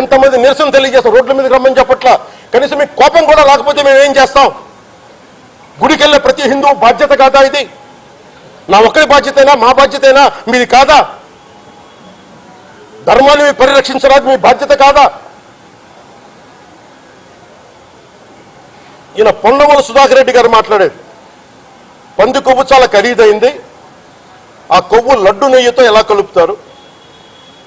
ఎంతమంది నిరసన తెలియజేస్తాం? రోడ్ల మీదకి రమ్మని చెప్పట్ల. కనీసం మీకు కోపం కూడా రాకపోతే మేము ఏం చేస్తాం? గుడికి వెళ్ళే ప్రతి హిందూ బాధ్యత కాదా ఇది? నా ఒక్కరి బాధ్యతైనా? మా బాధ్యతైనా? మీది కాదా? ధర్మాన్ని మీరు పరిరక్షించరాదు మీ బాధ్యత కాదా? ఈయన పొన్నమల సుధాకర్ రెడ్డి గారు మాట్లాడేది పంది కొవ్వు చాలా ఖరీదైంది. ఆ కొవ్వు లడ్డు నెయ్యితో ఎలా కలుపుతారు?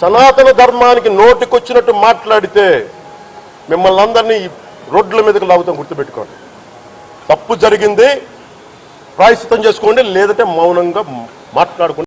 సనాతన ధర్మానికి నోటికొచ్చినట్టు మాట్లాడితే మిమ్మల్ని అందరినీ ఈ రోడ్ల మీదకి లాగుతాం గుర్తుపెట్టుకోండి. తప్పు జరిగింది ప్రాయశ్చితం చేసుకోండి లేదంటే మౌనంగా మాట్లాడుకుంటే.